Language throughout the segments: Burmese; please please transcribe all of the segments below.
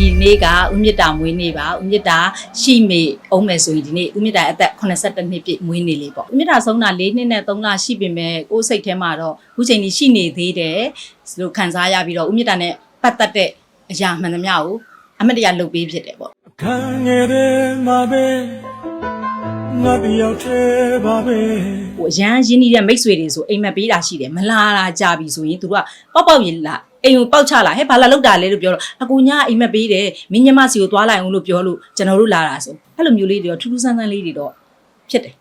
ဒီနေ့ကဦးမြင့်တာမွေးနေ့ပါဦးမြင့်တာရှိမေအောင်မယ်ဆိုရင်ဒီနေ့ဦးမြင့်တာအသက်82နှစ်ပြည့်မွေးနေ့လေးပေါ့ဦးမြင့်တာဆုံးတာ၄နှစ်နဲ့3လရှိပေမဲ့ကိုယ်စိတ်ထဲမှာတော့အခုချိန်ကြီးရှိနေသေးတယ်လို့ခံစားရပြီးတော့ဦးမြင့်တာနဲ့ပတ်သက်တဲ့အရာမှန်သမျှကိုအမတ်တရားလုပ်ပေးဖြစ်တယ်ပေါ့ခံငယ်တဲ့မှာပဲငါတယောက်တည်းပါပဲဟိုအရန်ရင်းနှီးတဲ့မိတ်ဆွေတွေဆိုအိမ်မက်ပေးတာရှိတယ်မလာတာကြပြီဆိုရင်သူတို့ကပေါက်ပေါက်ရင်လာ အိမ်ကိုပေါက်ချလာဟဲ့ဘာလာလောက်တာလဲလို့ပြောတော့အကူညာအိမ်မက်ပေးတယ်မင်းညမစီကိုသွားလိုက်အောင်လို့ပြောလို့ကျွန်တော်တို့လာတာဆိုအဲ့လိုမျိုးလေးတွေတော့ထူးထူးဆန်းဆန်းလေးတွေတော့ဖြစ်တယ်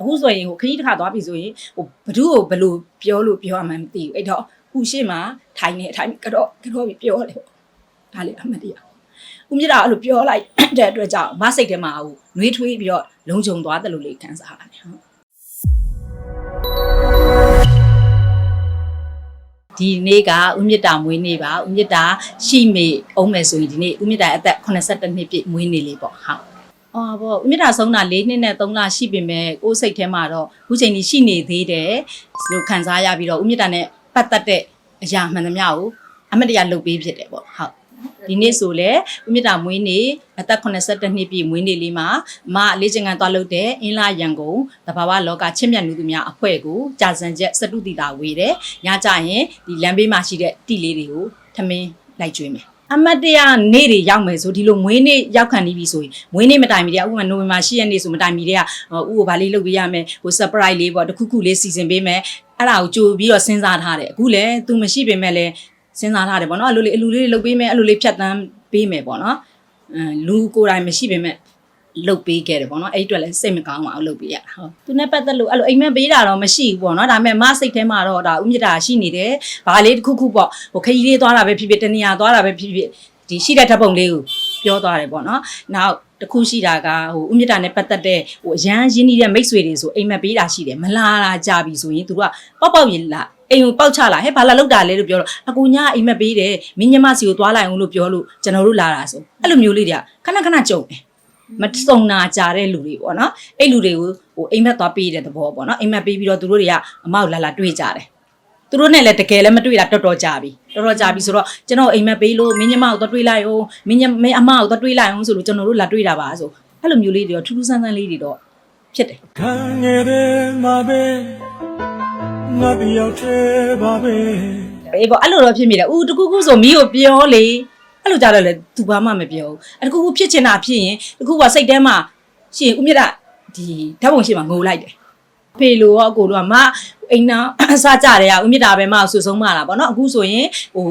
အခုဆိုရင်ဟိုခကြီးတစ်ခါသွားပြီဆိုရင်ဟိုဘ누구ကိုဘယ်လိုပြောလို့ပြောရမှန်းမသိဘူးအဲ့တော့ခုရှိမှထိုင်နေထိုင်ကတော့ကတော့ပြီးပြောတယ်ပေါ့ဒါလေးအမှတ်တရဦးမြင့်တာအဲ့လိုပြောလိုက်တဲ့အတွက်ကြောင့်မစိတ်ထဲမှာဟိုနှွေးထွေးပြီးတော့လုံခြုံသွားတယ်လို့လေးခံစားရတယ်ဟုတ် ဒီနေ့ကဦးမြင့်တာမွေးနေ့ပါဦးမြင့်တာရှိမေအောင်မယ်ဆိုရင်ဒီနေ့ဦးမြင့်တာအသက်82နှစ်ပြည့်မွေးနေ့လေးပေါ့ဟုတ်အော်ပေါ့ဦးမြင့်တာဆုံးတာ၄နှစ်နဲ့3လရှိပေမဲ့ကိုယ်စိတ်ထဲမှာတော့အခုချိန်ကြီးရှိနေသေးတယ်လို့ခံစားရပြီးတော့ဦးမြင့်တာနဲ့ပတ်သက်တဲ့အရာမှန်သမျှကိုအမတ်တရားလုပ်ပေးဖြစ်တယ်ပေါ့ဟုတ် ဒီနေ့ဆိုလဲဦးမြင့်တာမွေးနေ့အသက်82နှစ်ပြည့်မွေးနေ့လေးမှာအမအလေးချင်ကန်သွားလုပ်တဲ့အင်းလာရန်ကုန်တဘာဝလောကချစ်မြတ်နူသူများအဖွဲ့ကိုကြာစံချက်စတုတီတာဝေတယ်ညကြရင်ဒီလမ်းဘေးမှာရှိတဲ့တီလေးတွေကိုထမင်းလိုက်ကျွေးမယ်အမတ်တရနေ့တွေရောက်မယ်ဆိုဒီလိုမွေးနေ့ရောက်ခံနေပြီဆိုရင်မွေးနေ့မတိုင်မီတည်းဥပမာနိုဝင်ဘာ10ရက်နေ့ဆိုမတိုင်မီတည်းကဥကိုဗာလေးလုပ်ပေးရမယ်ဟို surprise လေးပေါ့တစ်ခုခုလေးစီစဉ်ပေးမယ်အဲ့ဒါကိုကြိုပြီးတော့စဉ်းစားထားတယ်အခုလည်း तू မရှိပေမဲ့လည်း စဉ်းစားထားတယ်ပေါ့နော်အဲ့လိုလေးအလူလေးတွေလုပ်ပေးမယ်အဲ့လိုလေးဖြတ်တန်းပေးမယ်ပေါ့နော်အမ်လူကိုယ်တိုင်မရှိပေမဲ့လုတ်ပေးခဲ့တယ်ပေါ့နော်အဲ့ဒီအတွက်လည်းစိတ်မကောင်းပါဘူးလုတ်ပေးရတာဟုတ်သူနဲ့ပတ်သက်လို့အဲ့လိုအိမ်မက်ပေးတာတော့မရှိဘူးပေါ့နော်ဒါပေမဲ့မစိတ်ထဲမှာတော့ဒါဥမြစ်တာရှိနေတယ်ဘာလေးတစ်ခုခုပေါ့ဟိုခရီးလေးသွားတာပဲဖြစ်ဖြစ်တနေရာသွားတာပဲဖြစ်ဖြစ်ဒီရှိတဲ့ဓာတ်ပုံလေးကိုပြောသွားတယ်ပေါ့နော်နောက်တစ်ခုရှိတာကဟိုဥမြစ်တာနဲ့ပတ်သက်တဲ့ဟိုအရန်ရင်းနှီးတဲ့မိတ်ဆွေတွေဆိုအိမ်မက်ပေးတာရှိတယ်မလာတာကြပြီဆိုရင်သူတို့ကပေါက်ပေါက်ရင်လာ အိမ်ကိုပေါက်ချလာဟဲ့ဘာလာလောက်တာလဲလို့ပြောတော့အကူညာအိမ်မက်ပေးတယ်မင်းညမစီကိုသွားလိုက်အောင်လို့ပြောလို့ကျွန်တော်တို့လာတာဆိုအဲ့လိုမျိုးလေးတွေကခဏခဏကြုံတယ်မစုံနာကြတဲ့လူတွေပေါ့နော်အဲ့လူတွေကိုဟိုအိမ်မက်သွားပေးတဲ့သဘောပေါ့နော်အိမ်မက်ပေးပြီးတော့သူတို့တွေကအမောက်လာလာတွေ့ကြတယ်သူတို့နဲ့လည်းတကယ်လည်းမတွေ့တာတော်တော်ကြာပြီတော်တော်ကြာပြီဆိုတော့ကျွန်တော်အိမ်မက်ပေးလို့မင်းညမကိုသွားတွေ့လိုက်အောင်မင်းညမင်းအမကိုသွားတွေ့လိုက်အောင်ဆိုလို့ကျွန်တော်တို့လာတွေ့တာပါဆိုအဲ့လိုမျိုးလေးတွေတော့ထူးထူးဆန်းဆန်းလေးတွေတော့ဖြစ်တယ်ခံငယ်တဲ့မှာပဲ ငါတယောက်တည်းပါပဲအေးပေါ့အဲ့လိုတော့ဖြစ်မိတယ်ဦးတကူကူဆိုမီးကိုပြောလေအဲ့လိုကြတော့လေသူဘာမှမပြောဘူးအဲ့တကူကူဖြစ်ချင်တာဖြစ်ရင်တကူကစိတ်ထဲမှာရှင်ဦးမြတ်ဒီဓာတ်ပုံရှိမှာငိုလိုက်တယ်ဖေလိုရောအကိုတို့ကမအိမ်နာအစားကြတယ်อ่ะဦးမြင့်တာပဲမအောင်ဆူဆုံးမလာပေါ့နော်အခုဆိုရင်ဟို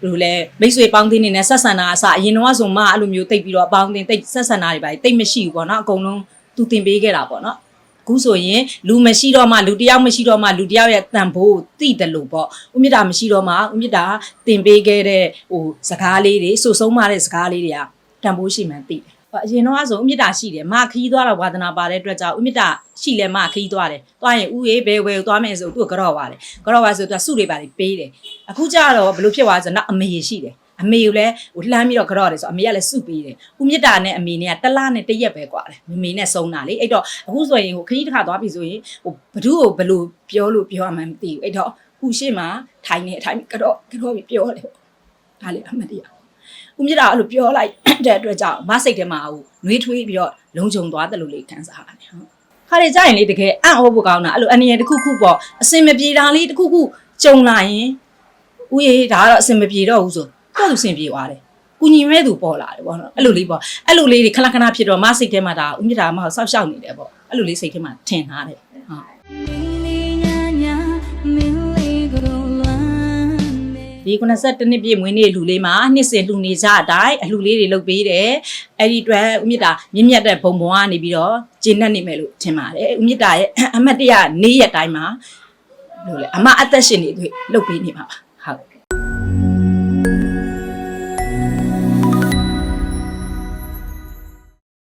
ဘယ်လိုလဲမိတ်ဆွေပေါင်းသင်းနေနဲ့ဆက်ဆံတာအစအရင်တော့ဆိုမအဲ့လိုမျိုးတိတ်ပြီးတော့အပေါင်းသင်းတိတ်ဆက်ဆံတာတွေပါတိတ်မရှိဘူးပေါ့နော်အကုန်လုံးသူတင်ပေးခဲ့တာပေါ့နော်အ ခုဆိုရင်လူမရှိတော့မှလူတယောက်မရှိတော့မှလူတယောက်ရဲ့တန်ဖိုးသိတယ်လို့ပေါ့ဦးမြင့်တာမရှိတော့မှဦးမြင့်တာတင်ပေးခဲ့တဲ့ဟိုစကားလေးတွေဆူဆုံးမတဲ့စကားလေးတွေကတန်ဖိုးရှိမှန်းသိတယ်အရင်တော့ဆိုဥမြင့်တာရှိတယ်မခီးသွားတော့ဝါသနာပါတဲ့အတွက်ကြောင့်ဥမြင့်တာရှိလဲမခီးသွားတယ်သွားရင်ဥရေးဘယ်ဝယ်သွားမယ်ဆိုသူ့ကိုကြော့သွားတယ်ကြော့သွားဆိုသူကစုတွေပါလေပေးတယ်အခုကျတော့ဘယ်လိုဖြစ်သွားဆိုတော့အမေရှိတယ် အမေကိုလည်းဟိုလှမ်းပြီးတော့ကြော့တယ်ဆိုအမေကလည်းစုပေးတယ်ဦးမြတ်တာနဲ့အမေနဲ့ကတစ်လနဲ့တစ်ရက်ပဲကွာတယ်မမေနဲ့ဆုံးတာလေအဲ့တော့အခုဆိုရင်ဟိုခကြီးတစ်ခါသွားပြီဆိုရင်ဟိုဘဒုကိုဘယ်လိုပြောလို့ပြောရမှန်းမသိဘူးအဲ့တော့ခုရှိမှထိုင်နေထိုင်ကြော့ကြော့ပြီးပြောတယ်ဒါလေအမှတ်တရဦးမြတ်တာအဲ့လိုပြောလိုက်တဲ့အတွက်ကြောင့်မစိတ်ထဲမှာဟိုနှွေးထွေးပြီးတော့လုံခြုံသွားတယ်လို့လေခံစားရတယ်ဟုတ်ခါရကြရင်လေတကယ်အံ့ဩဖို့ကောင်းတာအဲ့လိုအနေရတစ်ခုခုပေါ့အစင်မပြေတာလေးတစ်ခုခုကြုံလာရင်ဥယေဒါကတော့အစင်မပြေတော့ဘူးဆို သူစင်ပြေသွားတယ်ကုညီမဲ့သူပေါ်လာတယ်ပေါ့နော်အဲ့လိုလေးပေါ့အဲ့လိုလေးတွေခဏခဏဖြစ်တော့မစိတ်ထဲမှာဒါဦးမြင့်တာမဟုတ်ဆောက်ရှောက်နေတယ်ပေါ့အဲ့လိုလေးစိတ်ထဲမှာထင်ထားတယ်ဟုတ်ဒီ92နှစ်ပြည့်မွေးနေ့လူလေးမှာနှစ်စဉ်လူနေကြအတိုင်းအလှလေးတွေလုပ်ပေးတယ်အဲ့ဒီအတွက်ဦးမြင့်တာမြင့်မြတ်တဲ့ဘုံဘုံကနေပြီးတော့ဂျင်းနဲ့နေမယ်လို့ထင်ပါတယ်ဦးမြင့်တာရဲ့အမတ်တရနေ့ရက်တိုင်းမှာလို့လေအမအသက်ရှင်နေတွေ့လုပ်ပေးနေပါပါဟုတ်